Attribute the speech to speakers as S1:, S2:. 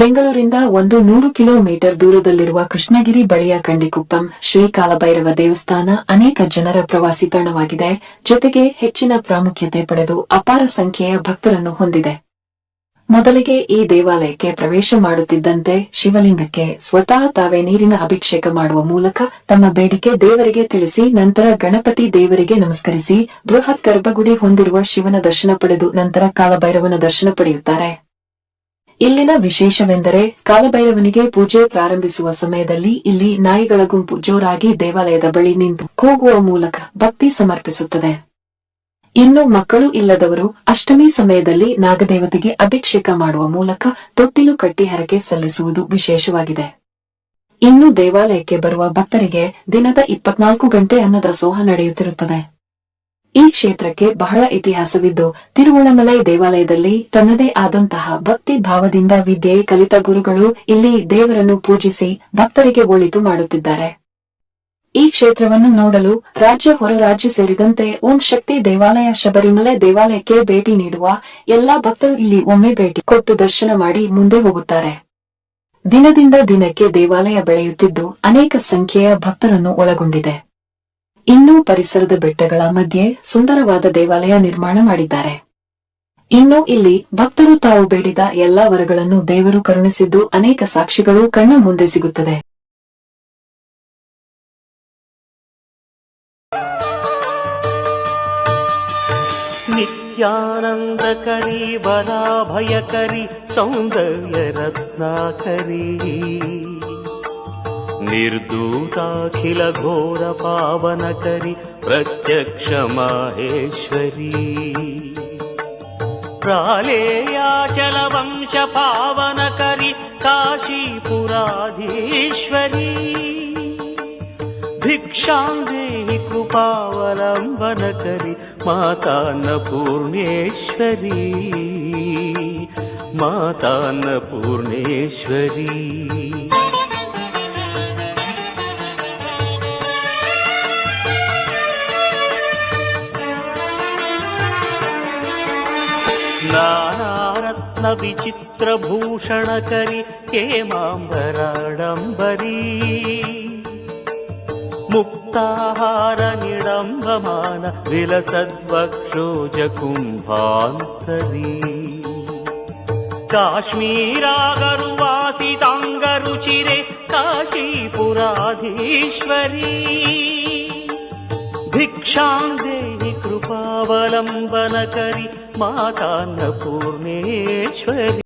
S1: ಬೆಂಗಳೂರಿಂದ ಒಂದು ನೂರು ಕಿಲೋಮೀಟರ್ ದೂರದಲ್ಲಿರುವ ಕೃಷ್ಣಗಿರಿ ಬಳಿಯ ಕಂಡಿಕುಪ್ಪಂ ಶ್ರೀ ಕಾಲಭೈರವ ದೇವಸ್ಥಾನ ಅನೇಕ ಜನರ ಪ್ರವಾಸಿ ತಾಣವಾಗಿದೆ. ಜೊತೆಗೆ ಹೆಚ್ಚಿನ ಪ್ರಾಮುಖ್ಯತೆ ಪಡೆದು ಅಪಾರ ಸಂಖ್ಯೆಯ ಭಕ್ತರನ್ನು ಹೊಂದಿದೆ. ಮೊದಲಿಗೆ ಈ ದೇವಾಲಯಕ್ಕೆ ಪ್ರವೇಶ ಮಾಡುತ್ತಿದ್ದಂತೆ ಶಿವಲಿಂಗಕ್ಕೆ ಸ್ವತಃ ತಾವೇ ನೀರಿನ ಅಭಿಷೇಕ ಮಾಡುವ ಮೂಲಕ ತಮ್ಮ ಬೇಡಿಕೆ ದೇವರಿಗೆ ತಿಳಿಸಿ, ನಂತರ ಗಣಪತಿ ದೇವರಿಗೆ ನಮಸ್ಕರಿಸಿ ಬೃಹತ್ ಗರ್ಭಗುಡಿ ಹೊಂದಿರುವ ಶಿವನ ದರ್ಶನ ಪಡೆದು ನಂತರ ಕಾಲಭೈರವನ ದರ್ಶನ ಪಡೆಯುತ್ತಾರೆ. ಇಲ್ಲಿನ ವಿಶೇಷವೆಂದರೆ ಕಾಲಭೈರವನಿಗೆ ಪೂಜೆ ಪ್ರಾರಂಭಿಸುವ ಸಮಯದಲ್ಲಿ ಇಲ್ಲಿ ನಾಯಿಗಳ ಗುಂಪು ಜೋರಾಗಿ ದೇವಾಲಯದ ಬಳಿ ನಿಂತು ಕೂಗುವ ಮೂಲಕ ಭಕ್ತಿ ಸಮರ್ಪಿಸುತ್ತದೆ. ಇನ್ನು ಮಕ್ಕಳು ಇಲ್ಲದವರು ಅಷ್ಟಮಿ ಸಮಯದಲ್ಲಿ ನಾಗದೇವತೆಗೆ ಅಭಿಷೇಕ ಮಾಡುವ ಮೂಲಕ ತೊಟ್ಟಿಲು ಕಟ್ಟಿ ಹರಕೆ ಸಲ್ಲಿಸುವುದು ವಿಶೇಷವಾಗಿದೆ. ಇನ್ನು ದೇವಾಲಯಕ್ಕೆ ಬರುವ ಭಕ್ತರಿಗೆ ದಿನದ ಇಪ್ಪತ್ನಾಲ್ಕು ಗಂಟೆ ಅನ್ನದ ಸೋಹ ನಡೆಯುತ್ತಿರುತ್ತದೆ. ಈ ಕ್ಷೇತ್ರಕ್ಕೆ ಬಹಳ ಇತಿಹಾಸವಿದ್ದು ತಿರುವಣಮಲೈ ದೇವಾಲಯದಲ್ಲಿ ತನ್ನದೇ ಆದಂತಹ ಭಕ್ತಿ ಭಾವದಿಂದ ವಿದ್ಯೆ ಕಲಿತ ಗುರುಗಳು ಇಲ್ಲಿ ದೇವರನ್ನು ಪೂಜಿಸಿ ಭಕ್ತರಿಗೆ ಒಳಿತು ಮಾಡುತ್ತಿದ್ದಾರೆ. ಈ ಕ್ಷೇತ್ರವನ್ನು ನೋಡಲು ರಾಜ್ಯ ಹೊರ ರಾಜ್ಯ ಸೇರಿದಂತೆ ಓಂ ಶಕ್ತಿ ದೇವಾಲಯ ಶಬರಿಮಲೆ ದೇವಾಲಯಕ್ಕೆ ಭೇಟಿ ನೀಡುವ ಎಲ್ಲಾ ಭಕ್ತರು ಇಲ್ಲಿ ಒಮ್ಮೆ ಭೇಟಿ ಕೊಟ್ಟು ದರ್ಶನ ಮಾಡಿ ಮುಂದೆ ಹೋಗುತ್ತಾರೆ. ದಿನದಿಂದ ದಿನಕ್ಕೆ ದೇವಾಲಯ ಬೆಳೆಯುತ್ತಿದ್ದು ಅನೇಕ ಸಂಖ್ಯೆಯ ಭಕ್ತರನ್ನು ಒಳಗೊಂಡಿದೆ. ಇನ್ನು ಪರಿಸರದ ಬೆಟ್ಟಗಳ ಮಧ್ಯೆ ಸುಂದರವಾದ ದೇವಾಲಯ ನಿರ್ಮಾಣ ಮಾಡಿದ್ದಾರೆ. ಇನ್ನು ಇಲ್ಲಿ ಭಕ್ತರು ತಾವು ಬೇಡಿದ ಎಲ್ಲ ವರಗಳನ್ನು ದೇವರು ಕರುಣಿಸಿದ್ದು ಅನೇಕ ಸಾಕ್ಷಿಗಳು ಕಣ್ಣ ಮುಂದೆ ಸಿಗುತ್ತದೆ.
S2: ನಿತ್ಯಾನಂದಕರಿ ಬರಾಭಯಕರಿ ಸೌಂದರ್ಯ ರತ್ನಾಕರಿ. निर्दूताखिलघोरपावनकरि प्रत्यक्षमाहेश्वरी। प्रालेयाचलवंशपावनकरि काशीपुराधीश्वरी। प्रालेयाचलवंश भिक्षां देहि कृपावलम्बनकरि मातान्न पूर्णेश्वरी मातान्न पूर्णेश्वरी मातान्नपूर्णेश्वरी नानारत्नविचित्रभूषणकरि हेमाम्बराडम्बरी मुक्ताहारनिडम्बमान विलसद्वक्षोजकुम्भान्तरी। काश्मीरागरुवासिताङ्गरुचिरे काशीपुराधीश्वरी కృపావలంబన కరి మాతాన్న పూర్ణేశ్వరి